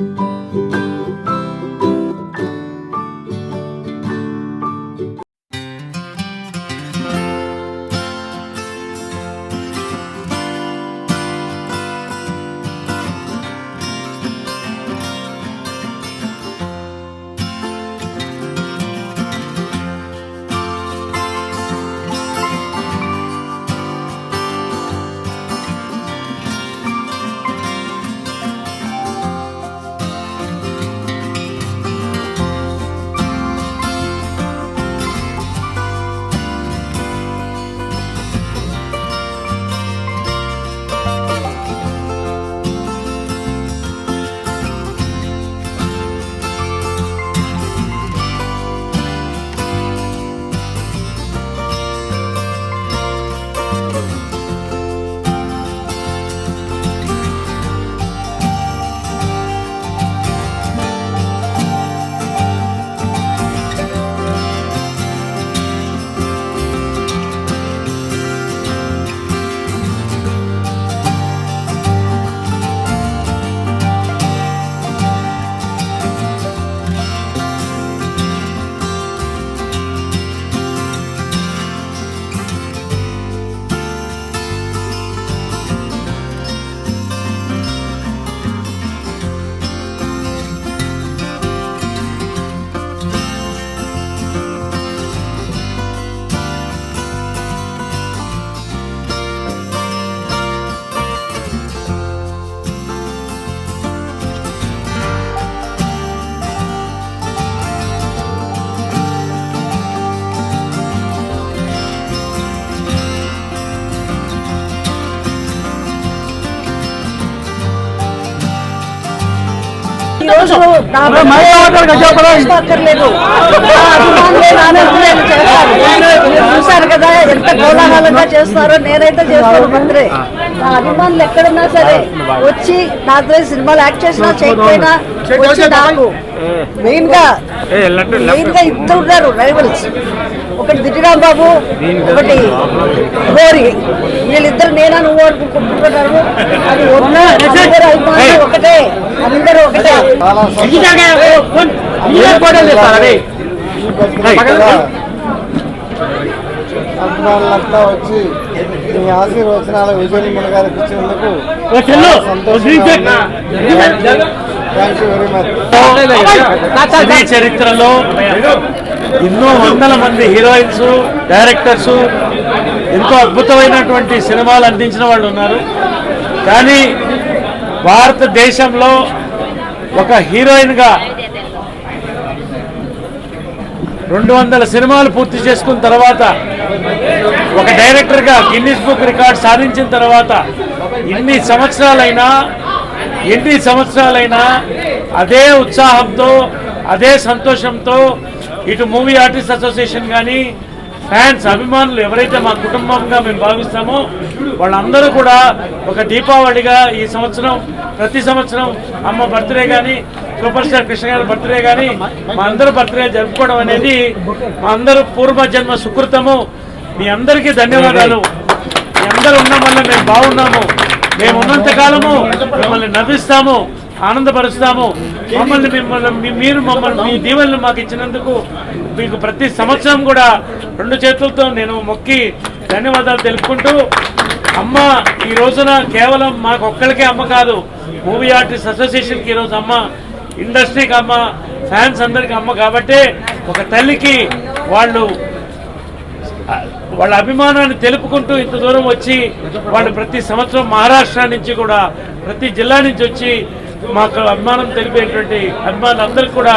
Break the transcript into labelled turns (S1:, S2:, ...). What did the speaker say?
S1: Thank you. ఈ రోజు అక్కర్లేదు. నా అభిమానులే నా నిర్ణయాలు చేస్తారు. మీరు చూశారు కదా ఎంత కోలాహలంగా చేస్తారో నేనైతే చేస్తాను మంత్రి నా అభిమానులు ఎక్కడున్నా సరే వచ్చి నా దగ్గర సినిమాలు యాక్ట్ చేసినా చేయకపోయినా వచ్చి నాకు మెయిన్గా ఇద్దరు ఉన్నారు రైవల్స్. ఒకటి దిట్టిరామ్ బాబు ఒకటి గోరి. వీళ్ళిద్దరు నేనా నువ్వు అనుకుంటున్నారు? అది అందరూ అభిమానులు ఒకటే అందరూ ఒకటే.
S2: అభిమానులంతా వచ్చి మీ ఆశీర్వచనాలు విజయనిమ్మల గారికి ఇచ్చినందుకు చాలా
S3: సినీ చరిత్రలో ఎన్నో వందల మంది హీరోయిన్స్ డైరెక్టర్స్ ఎంతో అద్భుతమైనటువంటి సినిమాలు అందించిన వాళ్ళు ఉన్నారు. కానీ భారతదేశంలో ఒక హీరోయిన్గా రెండు వందల సినిమాలు పూర్తి చేసుకున్న తర్వాత ఒక డైరెక్టర్గా గిన్నిస్ బుక్ రికార్డ్ సాధించిన తర్వాత ఇన్ని సంవత్సరాలైనా ఎన్ని సంవత్సరాలైనా అదే ఉత్సాహంతో అదే సంతోషంతో ఇటు మూవీ ఆర్టిస్ట్ అసోసియేషన్ కానీ ఫ్యాన్స్ అభిమానులు ఎవరైతే మా కుటుంబంగా మేము భావిస్తామో వాళ్ళందరూ కూడా ఒక దీపావళిగా ఈ సంవత్సరం ప్రతి సంవత్సరం అమ్మ బర్త్డే కానీ సూపర్ స్టార్ కృష్ణ గారి బర్త్డే కానీ మా అందరూ బర్త్డే జరుపుకోవడం అనేది మా అందరూ పూర్వజన్మ సుకృతము. మీ అందరికీ ధన్యవాదాలు. మీ అందరూ ఉన్నాం వల్ల మేము బాగున్నాము. మేము ఉన్నంత కాలము మిమ్మల్ని నవ్విస్తాము ఆనందపరుస్తాము. మమ్మల్ని మిమ్మల్ని మీ- మీరు మమ్మల్ని మీ దీవెనలు మాకు ఇచ్చినందుకు మీకు ప్రతి సంవత్సరం కూడా రెండు చేతులతో నేను మొక్కి ధన్యవాదాలు తెలుపుకుంటూ అమ్మ ఈ రోజున కేవలం మాకు ఒక్కరికే అమ్మ కాదు మూవీ ఆర్టిస్ట్ అసోసియేషన్కి ఈరోజు అమ్మ ఇండస్ట్రీకి అమ్మ ఫ్యాన్స్ అందరికి అమ్మ కాబట్టే ఒక తల్లికి వాళ్ళు వాళ్ళ అభిమానాన్ని తెలుపుకుంటూ ఇంత దూరం వచ్చి వాళ్ళు ప్రతి సంవత్సరం మహారాష్ట్ర నుంచి కూడా ప్రతి జిల్లా నుంచి వచ్చి మాకు అభిమానం తెలిపేటువంటి అభిమానులందరికీ కూడా